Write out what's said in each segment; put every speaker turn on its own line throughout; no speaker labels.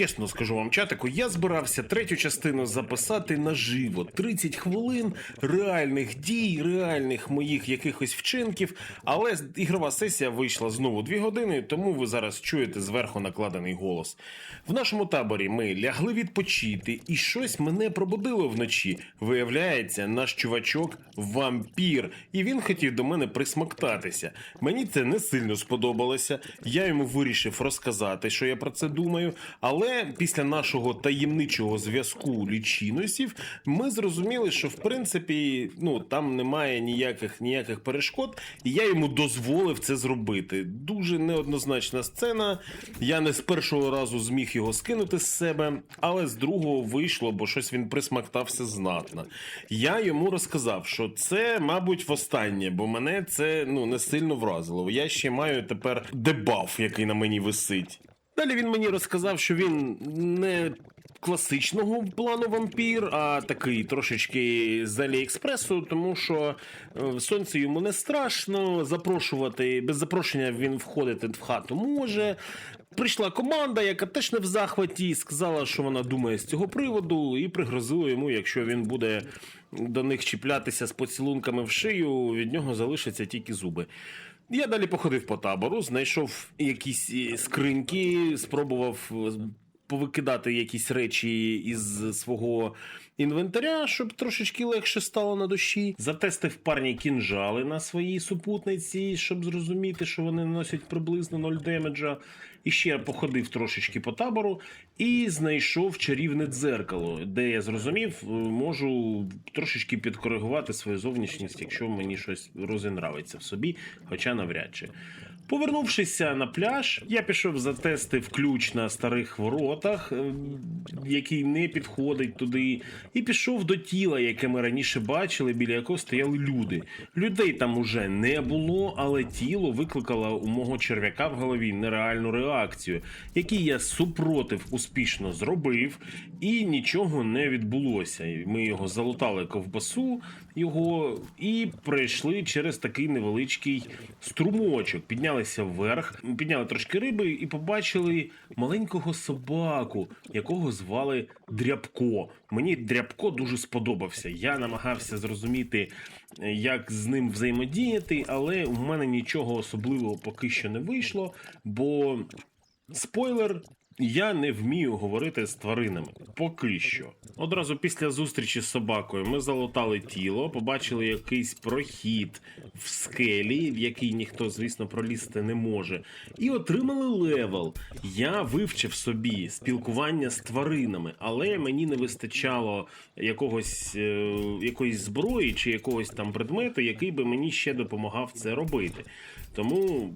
Чесно скажу вам, чатику, я збирався третю частину записати наживо. 30 хвилин реальних дій, реальних моїх якихось вчинків. Але ігрова сесія вийшла знову 2 години, тому ви зараз чуєте зверху накладений голос. В нашому таборі ми лягли відпочити, і щось мене пробудило вночі. Виявляється, наш чувачок вампір, і він хотів до мене присмоктатися. Мені це не сильно сподобалося. Я йому вирішив розказати, що я про це думаю. Але після нашого таємничого зв'язку лічиносів ми зрозуміли, що в принципі ну там немає ніяких ніяких перешкод, і я йому дозволив це зробити. Дуже неоднозначна сцена. Я не з першого разу зміг його скинути з себе, але з другого вийшло, бо щось він присмактався знатно. Я йому розказав, що це, мабуть, востаннє, бо мене це ну не сильно вразило. Я ще маю тепер дебаф, який на мені висить. Далі він мені розказав, що він не класичного плану вампір, а такий трошечки з Аліекспресу, тому що е, сонце йому не страшно. Запрошувати без запрошення він входити в хату може. Прийшла команда, яка теж не в захваті, сказала, що вона думає з цього приводу, і пригрозила йому, якщо він буде до них чіплятися з поцілунками в шию, від нього залишаться тільки зуби. Я далі походив по табору, знайшов якісь е, скриньки, спробував е, повикидати якісь речі із свого інвентаря, щоб трошечки легше стало на душі. Затестив парні кінжали на своїй супутниці, щоб зрозуміти, що вони наносять приблизно 0 демеджа. І ще походив трошечки по табору і знайшов чарівне дзеркало, де я зрозумів, е, можу трошечки підкоригувати свою зовнішність, якщо мені щось розінравиться в собі, хоча навряд чи. Повернувшися на пляж, я пішов затестив ключ на старих воротах, е, який не підходить туди, і пішов до тіла, яке ми раніше бачили, біля якого стояли люди. Людей там уже не було, але тіло викликало у мого черв'яка в голові нереальну реакцію, який я супротив успішно зробив, і нічого не відбулося. Ми його залутали ковбасу його і пройшли через такий невеличкий струмочок. Піднялися вверх, підняли трошки риби і побачили маленького собаку, якого звали Дрябко. Мені Дрябко дуже сподобався. Я намагався зрозуміти, як з ним взаємодіяти, але у мене нічого особливого поки що не вийшло, бо спойлер. Я не вмію говорити з тваринами поки що. Одразу після зустрічі з собакою ми залутали тіло, побачили якийсь прохід в скелі, в який ніхто, звісно, пролізти не може, і отримали левел. Я вивчив собі спілкування з тваринами, але мені не вистачало якогось е, якоїсь зброї чи якогось там предмету, який би мені ще допомагав це робити. Тому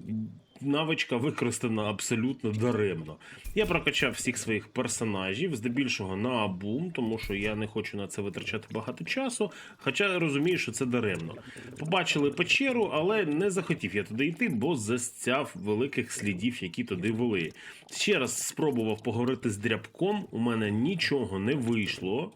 навичка використана абсолютно даремно. Я прокачав всіх своїх персонажів, здебільшого на абум, тому що я не хочу на це витрачати багато часу, хоча розумію, що це даремно. Побачили печеру, але не захотів я туди йти, бо застяв великих слідів, які туди вели. Ще раз спробував поговорити з дрябком, у мене нічого не вийшло,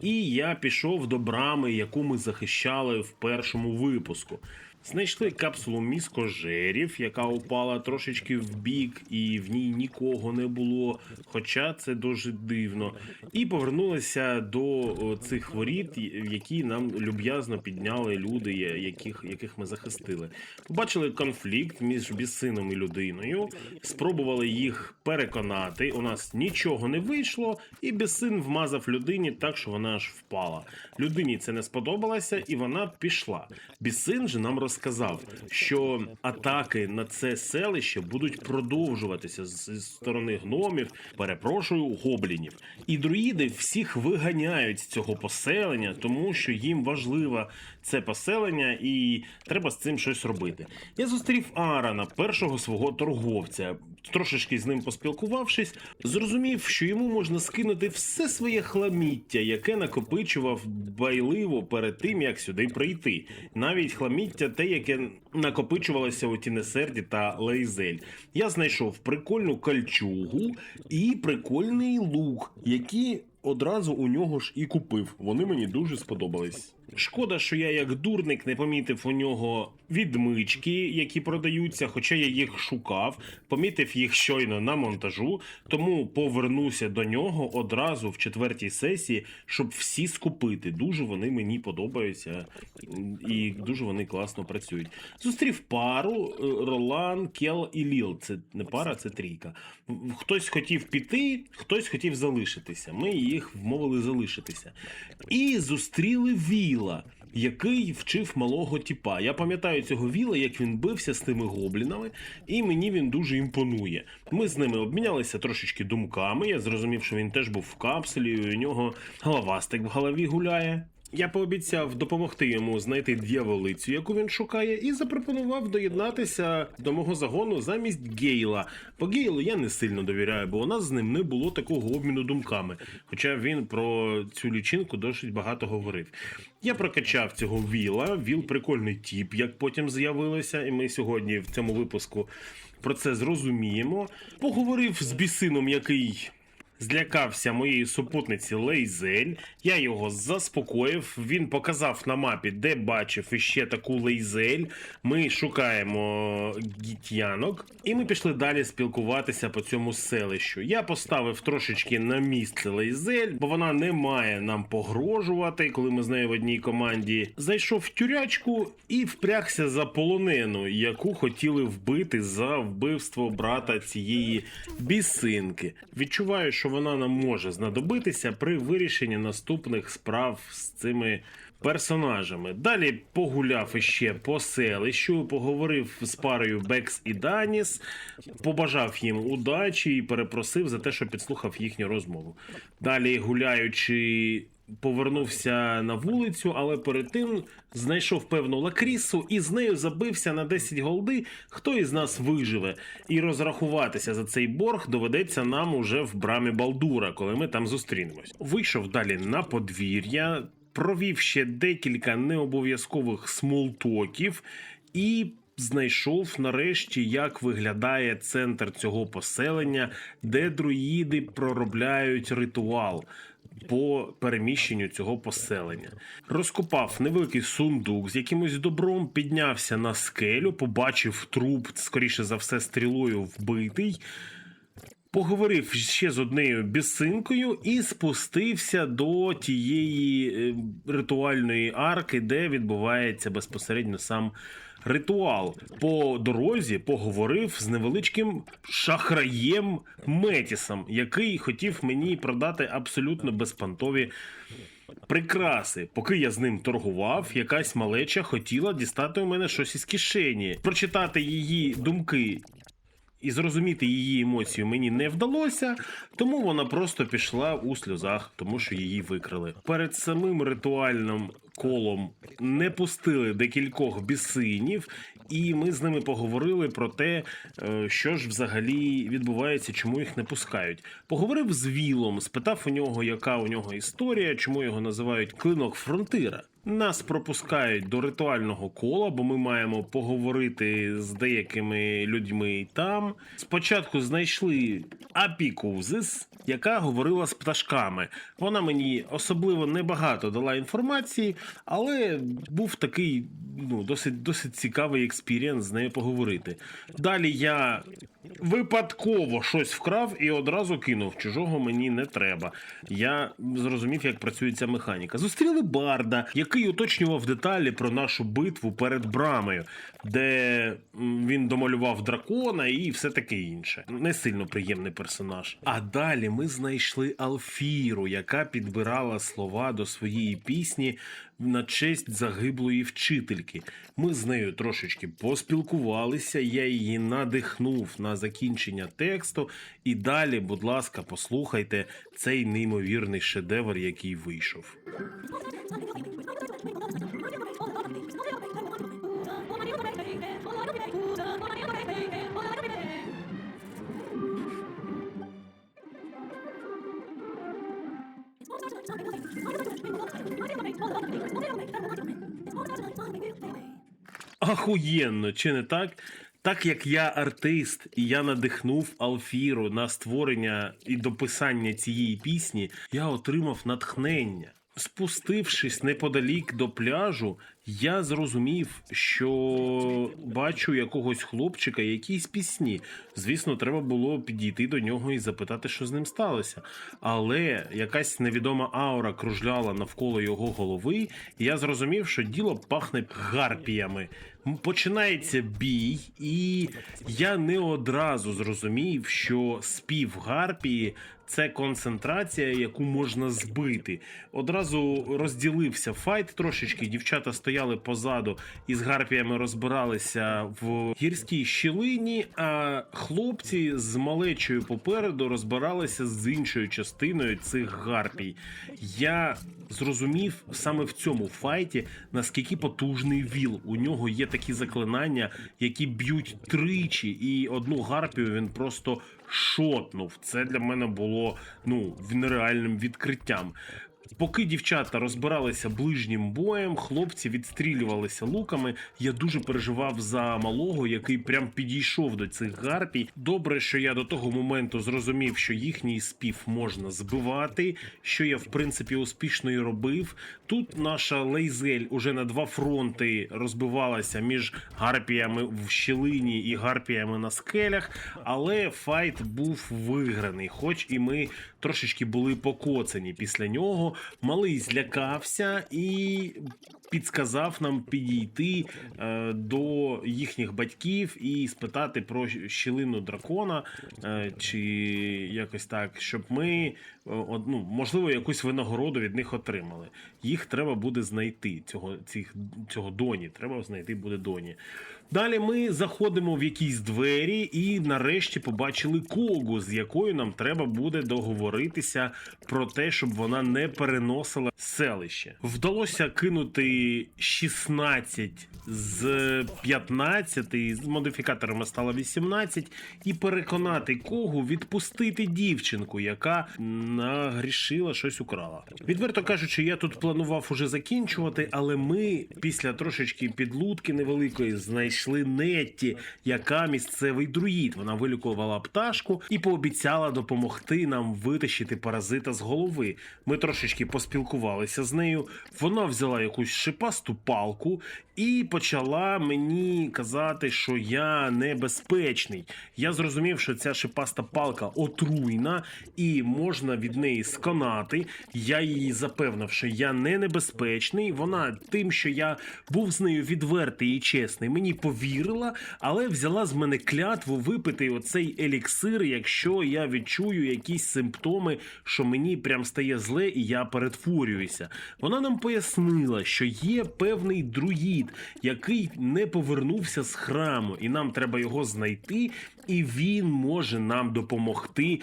і я пішов до брами, яку ми захищали в першому випуску. Знайшли капсулу міскожерів, яка упала трошечки в бік, і в ній нікого не було, хоча це дуже дивно. І повернулися до цих воріт, які нам люб'язно підняли люди, яких, яких ми захистили. Побачили конфлікт між бісином і людиною, спробували їх переконати. У нас нічого не вийшло, і бісин вмазав людині так, що вона аж впала. Людині це не сподобалося, і вона пішла. Бісин же нам розказав, що атаки на це селище будуть продовжуватися з сторони гномів, перепрошую, гоблінів. І друїди всіх виганяють з цього поселення, тому що їм важливо це поселення, і треба з цим щось робити. Я зустрів Арана, першого свого торговця. Трошечки з ним поспілкувавшись, зрозумів, що йому можна скинути все своє хламіття, яке накопичував байливо перед тим, як сюди прийти. Навіть хламіття, те, яке накопичувалося у Тінесерді та Лейзель. Я знайшов прикольну кальчугу і прикольний лук, які одразу у нього ж і купив. Вони мені дуже сподобались. Шкода, що я як дурник не помітив у нього відмички, які продаються, хоча я їх шукав, помітив їх щойно на монтажу, тому повернуся до нього одразу в четвертій сесії, щоб всі скупити. Дуже вони мені подобаються і дуже вони класно працюють. Зустрів пару е, Ролан, Кел і Ліл. Це не пара, це трійка. Хтось хотів піти, хтось хотів залишитися. Ми їх вмовили залишитися. І зустріли Віла, який вчив малого тіпа. Я пам'ятаю цього Віла, як він бився з тими гоблінами, і мені він дуже імпонує. Ми з ними обмінялися трошечки думками. Я зрозумів, що він теж був в капсулі, і у нього головастик в голові гуляє. Я пообіцяв допомогти йому знайти дьяволицю, яку він шукає, і запропонував доєднатися до мого загону замість Гейла. По Гейлу я не сильно довіряю, бо у нас з ним не було такого обміну думками. Хоча він про цю лічинку досить багато говорив. Я прокачав цього Віла. Віл прикольний тіп, як потім з'явилося, і ми сьогодні в цьому випуску про це зрозуміємо. Поговорив з бісином, який злякався моєї супутниці Лейзель. Я його заспокоїв. Він показав на мапі, де бачив іще таку Лейзель. Ми шукаємо гітянок, і ми пішли далі спілкуватися по цьому селищу. Я поставив трошечки на місце Лейзель, бо вона не має нам погрожувати, коли ми з нею в одній команді. Зайшов в тюрячку і впрягся за полонену, яку хотіли вбити за вбивство брата цієї бісинки. Відчуваю, що вона нам може знадобитися при вирішенні наступних справ з цими. Персонажами. Далі погуляв іще по селищу, поговорив з парою Бекс і Даніс, побажав їм удачі і перепросив за те, що підслухав їхню розмову. Далі, гуляючи, повернувся на вулицю, але перед тим знайшов певну лакрісу і з нею забився на 10 голди. Хто із нас виживе? І розрахуватися за цей борг доведеться нам уже в брамі Балдура, коли ми там зустрінемось. Вийшов далі на подвір'я, провів ще декілька необов'язкових смолтоків і. Знайшов нарешті, як виглядає центр цього поселення, де друїди проробляють ритуал по переміщенню цього поселення. Розкопав невеликий сундук з якимось добром, піднявся на скелю, побачив труп, скоріше за все, стрілою вбитий. Поговорив ще з однією бісинкою і спустився до тієї е, ритуальної арки, де відбувається безпосередньо сам ритуал. По дорозі поговорив з невеличким шахраєм Метісом, який хотів мені продати абсолютно безпантові прикраси. Поки я з ним торгував, якась малеча хотіла дістати у мене щось із кишені, прочитати її думки і зрозуміти її емоцію мені не вдалося, тому вона просто пішла у сльозах, тому що її викрали. Перед самим ритуальним колом не пустили декількох бісинів, і ми з ними поговорили про те, е, що ж взагалі відбувається, чому їх не пускають. Поговорив з Вілом, спитав у нього, яка у нього історія, чому його називають клинок фронтира. Нас пропускають до ритуального кола, бо ми маємо поговорити з деякими людьми там. Спочатку знайшли Апікузис, яка говорила з пташками. Вона мені особливо небагато дала інформації, але був такий ну, досить, досить цікавий експірієнс з нею поговорити. Далі я випадково щось вкрав і одразу кинув. Чужого мені не треба. Я зрозумів, як працює ця механіка. Зустріли Барда, який уточнював деталі про нашу битву перед брамою, де він домалював дракона і все таке інше. Не сильно приємний персонаж. А далі ми знайшли Алфіру, яка підбирала слова до своєї пісні на честь загиблої вчительки. Ми з нею трошечки поспілкувалися. Я її надихнув на закінчення тексту. І далі, будь ласка, послухайте цей неймовірний шедевр, який вийшов. Ахуєнно, чи не так? Так як я артист і я надихнув Алфіру на створення і дописання цієї пісні, я отримав натхнення. Спустившись неподалік до пляжу, я зрозумів, що бачу якогось хлопчика, якісь пісні. Звісно, треба було підійти до нього і запитати, що з ним сталося. Але якась невідома аура кружляла навколо його голови, і я зрозумів, що діло пахне гарпіями. Починається бій, і я не одразу зрозумів, що спів гарпії це концентрація, яку можна збити. Одразу розділився файт трошечки. Дівчата стояли позаду і з гарпіями розбиралися в гірській щілині, а хлопці з малечою попереду розбиралися з іншою частиною цих гарпій. Я зрозумів саме в цьому файті, наскільки потужний віл. У нього є такі заклинання, які б'ють тричі, і одну гарпію він просто шотнув. Це для мене було ну нереальним відкриттям. Поки дівчата розбиралися ближнім боєм, хлопці відстрілювалися луками. Я дуже переживав за малого, який прям підійшов до цих гарпій. Добре, що я до того моменту зрозумів, що їхній спів можна збивати, що я в принципі успішно і робив. Тут наша лейзель уже на два фронти розбивалася між гарпіями в щілині і гарпіями на скелях, але файт був виграний, хоч і ми трошечки були покоцані після нього. Малий злякався і підсказав нам підійти е, до їхніх батьків і спитати про щілину дракона, е, чи якось так, щоб ми е, ну, можливо якусь винагороду від них отримали. Їх треба буде знайти. Цього цих цього доні. Треба знайти буде доні. Далі ми заходимо в якісь двері і нарешті побачили когу, з якою нам треба буде договоритися про те, щоб вона не переносила селище. Вдалося кинути 16 з 15, з модифікаторами стало 18, і переконати когу відпустити дівчинку, яка нагрішила щось украла. Відверто кажучи, я тут планував уже закінчувати, але ми після трошечки підлудки невеликої знайшли Нетті, яка місцевий друїд. Вона вилікувала пташку і пообіцяла допомогти нам витащити паразита з голови. Ми трошечки поспілкувалися з нею. Вона взяла якусь шипасту палку і почала мені казати, що я небезпечний. Я зрозумів, що ця шипаста палка отруйна і можна від неї сконати. Я її запевнив, що я не небезпечний. Вона тим, що я був з нею відвертий і чесний, мені повірила, але взяла з мене клятву випити оцей еліксир, якщо я відчую якісь симптоми, що мені прям стає зле і я перетворююся. Вона нам пояснила, що є певний друїд, який не повернувся з храму, і нам треба його знайти, і він може нам допомогти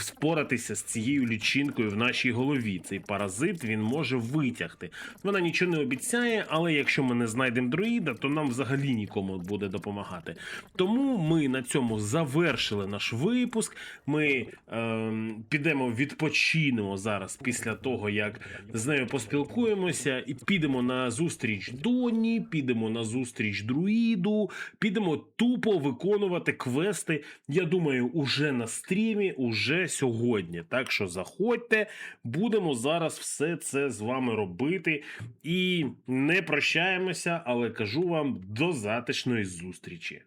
споратися з цією лічинкою в нашій голові. Цей паразит він може витягти. Вона нічого не обіцяє, але якщо ми не знайдемо друїда, то нам взагалі нікому буде допомагати. Тому ми на цьому завершили наш випуск. Ми ем, підемо відпочинемо зараз після того, як з нею поспілкуємося, і підемо на зустріч Доні, підемо на зустріч друїду, підемо тупо виконувати квести. Я думаю, уже на стрімі, уже сьогодні. Так що заходьте, будемо зараз все це з вами робити. І не прощаємося, але кажу вам до затишної зустрічі.